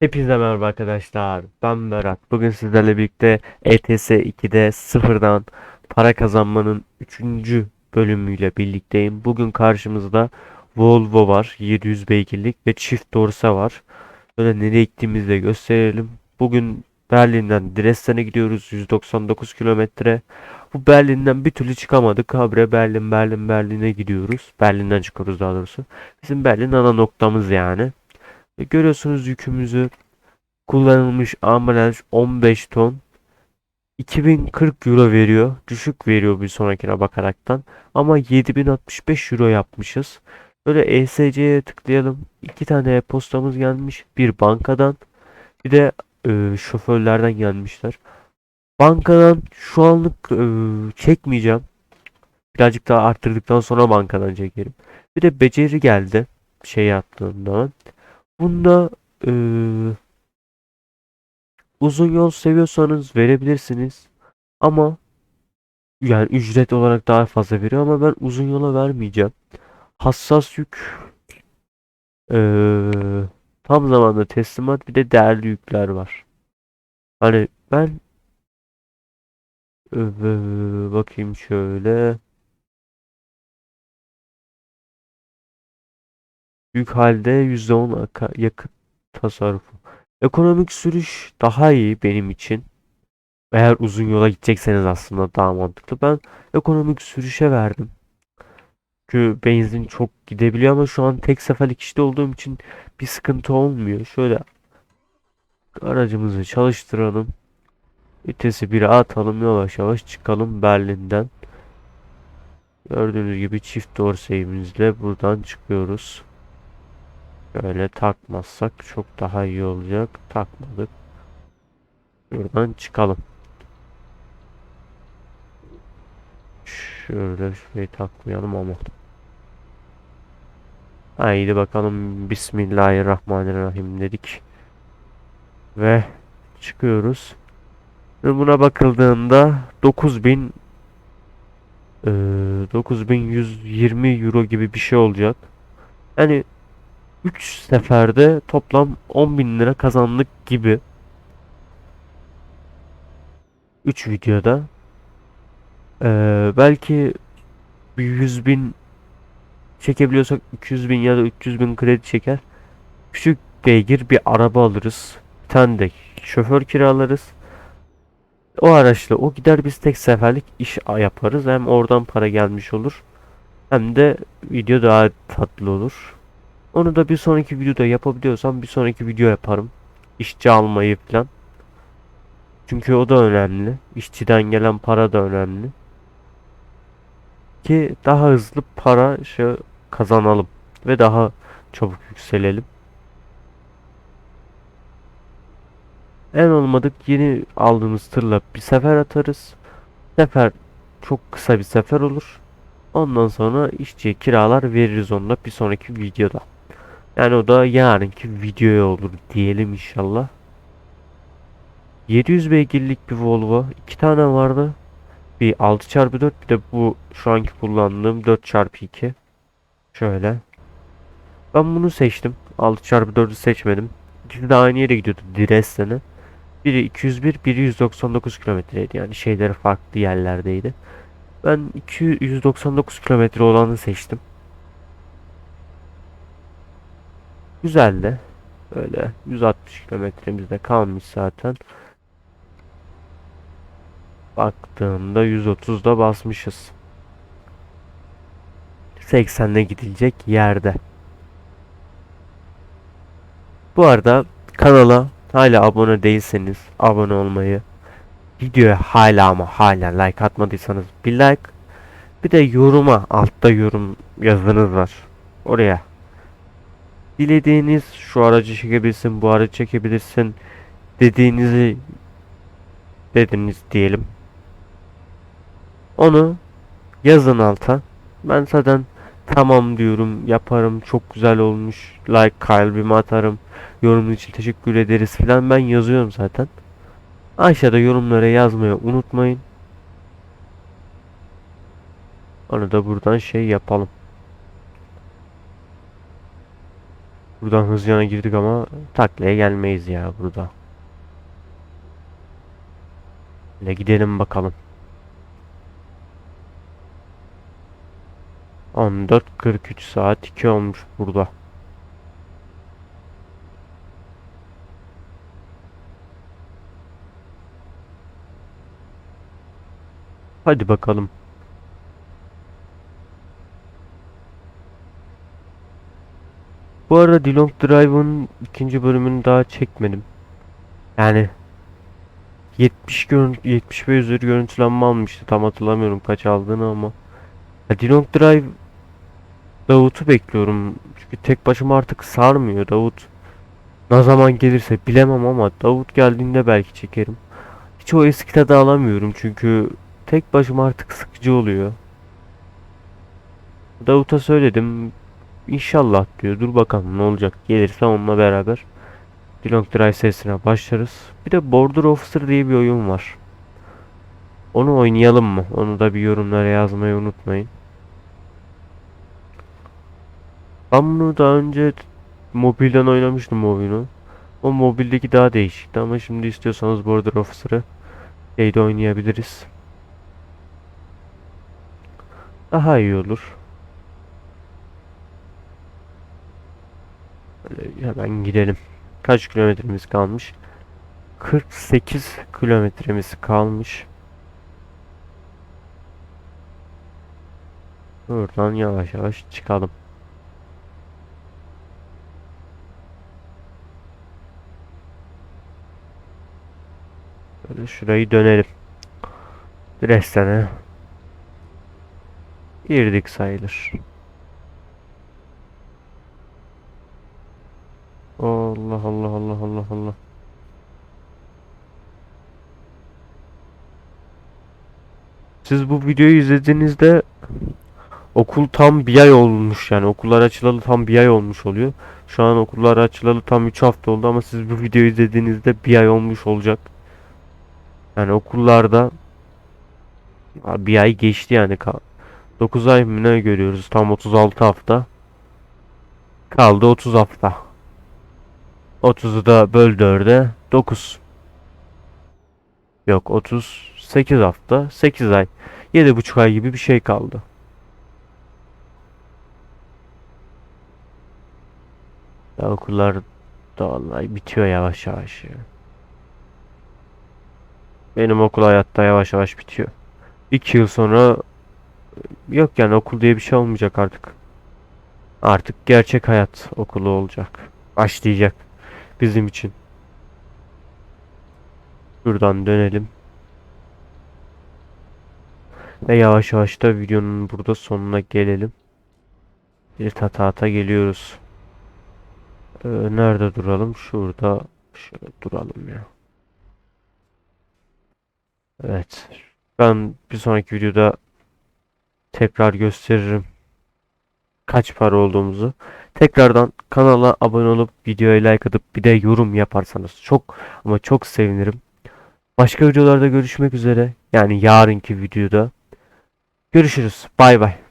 Hepinize merhaba arkadaşlar. Ben Berat. Bugün sizlerle birlikte ETS 2'de sıfırdan para kazanmanın 3. bölümüyle birlikteyim. Bugün karşımızda Volvo var. 700 beygirlik ve çift dorsa var. Böyle nereye gittiğimizi de gösterelim. Bugün Berlin'den Dresden'e gidiyoruz. 199 kilometre. Bu Berlin'den bir türlü çıkamadık. Habire Berlin, Berlin, Berlin'e gidiyoruz. Berlin'den çıkıyoruz daha doğrusu. Bizim Berlin ana noktamız yani. E, Görüyorsunuz yükümüzü kullanılmış ambalaj 15 ton 2040 euro veriyor. Düşük veriyor bir sonrakine bakaraktan. Ama 7065 euro yapmışız. Böyle ESC'ye tıklayalım. İki tane postamız gelmiş. Bir bankadan bir de e, şoförlerden gelmişler. Bankadan şu anlık e, çekmeyeceğim. Birazcık daha arttırdıktan sonra bankadan çekerim. Bir de beceri geldi. Şey yaptığımda. Bunda eee, uzun yol seviyorsanız verebilirsiniz. Ama yani ücret olarak daha fazla veriyor ama ben uzun yola vermeyeceğim. Hassas yük eee, tam zamanda teslimat bir de değerli yükler var. Hani ben eee, bakayım şöyle Büyük halde %10 aka- yakıt tasarrufu. Ekonomik sürüş daha iyi benim için. Eğer uzun yola gidecekseniz aslında daha mantıklı. Ben ekonomik sürüşe verdim. Çünkü benzin çok gidebiliyor ama şu an tek seferlik işte olduğum için bir sıkıntı olmuyor. Şöyle aracımızı çalıştıralım. Vitesi 1'e atalım yavaş yavaş çıkalım Berlin'den. Gördüğünüz gibi çift dorseğimizle buradan çıkıyoruz. Şöyle takmazsak çok daha iyi olacak. Takmadık. Buradan çıkalım. Şöyle şurayı takmayalım ama. Haydi bakalım. Bismillahirrahmanirrahim dedik. Ve çıkıyoruz. Ve buna bakıldığında 9000 eee 9120 euro gibi bir şey olacak. Yani 3 seferde toplam 10 bin lira kazandık gibi. 3 videoda. Ee, belki bir 100 bin çekebiliyorsak 200 bin ya da 300 bin kredi çeker. Küçük beygir bir araba alırız. Bir tane de şoför kiralarız. O araçla o gider biz tek seferlik iş yaparız. Hem oradan para gelmiş olur. Hem de video daha tatlı olur. Onu da bir sonraki videoda yapabiliyorsam bir sonraki video yaparım. İşçi almayı falan. Çünkü o da önemli. İşçiden gelen para da önemli. Ki daha hızlı para şey kazanalım ve daha çabuk yükselelim. En olmadık yeni aldığımız tırla bir sefer atarız. Sefer çok kısa bir sefer olur. Ondan sonra işçiye kiralar veririz onunla bir sonraki videoda. Yani o da yarınki videoya olur diyelim inşallah. 700 beygirlik bir Volvo. iki tane vardı. Bir 6x4 bir de bu şu anki kullandığım 4x2. Şöyle. Ben bunu seçtim. 6x4'ü seçmedim. İkisi de aynı yere gidiyordu Dresden'e. Biri 201, biri 199 kilometreydi. Yani şeyleri farklı yerlerdeydi. Ben 299 kilometre olanı seçtim. Güzel de. Öyle 160 kilometremizde kalmış zaten. Baktığımda 130'da basmışız. 80'de gidilecek yerde. Bu arada kanala hala abone değilseniz abone olmayı, videoya hala ama hala like atmadıysanız bir like, bir de yoruma altta yorum yazınız var. Oraya dilediğiniz şu aracı çekebilirsin, bu aracı çekebilirsin dediğinizi dediniz diyelim. Onu yazın alta. Ben zaten tamam diyorum, yaparım, çok güzel olmuş, like kalbimi atarım, yorumun için teşekkür ederiz filan ben yazıyorum zaten. Aşağıda yorumlara yazmayı unutmayın. Onu da buradan şey yapalım. Buradan hızlıca girdik ama taklaya gelmeyiz ya burada. Hele gidelim bakalım. 14.43 saat 2 olmuş burada. Hadi bakalım. Bu arada Dilong Drive'ın ikinci bölümünü daha çekmedim. Yani 70 görün 70 ve üzeri görüntülenme almıştı. Tam hatırlamıyorum kaç aldığını ama. Ya Dilong Drive Davut'u bekliyorum. Çünkü tek başıma artık sarmıyor Davut. Ne zaman gelirse bilemem ama Davut geldiğinde belki çekerim. Hiç o eski tadı alamıyorum çünkü tek başıma artık sıkıcı oluyor. Davut'a söyledim. İnşallah diyor. Dur bakalım ne olacak. Gelirse onunla beraber Dilong Drive serisine başlarız. Bir de Border Officer diye bir oyun var. Onu oynayalım mı? Onu da bir yorumlara yazmayı unutmayın. Ben bunu daha önce mobilden oynamıştım oyunu. O mobildeki daha değişikti ama şimdi istiyorsanız Border Officer'ı şeyde oynayabiliriz. Daha iyi olur. Böyle hemen gidelim. Kaç kilometremiz kalmış? 48 kilometremiz kalmış. Buradan yavaş yavaş çıkalım. Böyle şurayı dönelim. Dresden'e girdik sayılır. Siz bu videoyu izlediğinizde okul tam bir ay olmuş yani okullar açılalı tam bir ay olmuş oluyor. Şu an okullar açılalı tam 3 hafta oldu ama siz bu videoyu izlediğinizde bir ay olmuş olacak. Yani okullarda bir ay geçti yani. 9 ay mı ne görüyoruz? Tam 36 hafta. Kaldı 30 hafta. 30'u da böl 4'e 9. Yok 38 hafta 8 ay. 7,5 ay gibi bir şey kaldı. Ya okullar da vallahi bitiyor yavaş yavaş ya. Benim okul hayatta yavaş yavaş bitiyor. 2 yıl sonra yok yani okul diye bir şey olmayacak artık. Artık gerçek hayat okulu olacak. Başlayacak bizim için. Şuradan dönelim. Ve yavaş yavaş da videonun burada sonuna gelelim. Bir tata ata geliyoruz. Ee, nerede duralım? Şurada. Şöyle duralım ya. Evet. Ben bir sonraki videoda tekrar gösteririm kaç para olduğumuzu. Tekrardan kanala abone olup videoya like atıp bir de yorum yaparsanız çok ama çok sevinirim. Başka videolarda görüşmek üzere. Yani yarınki videoda. Görüşürüz. Bay bay.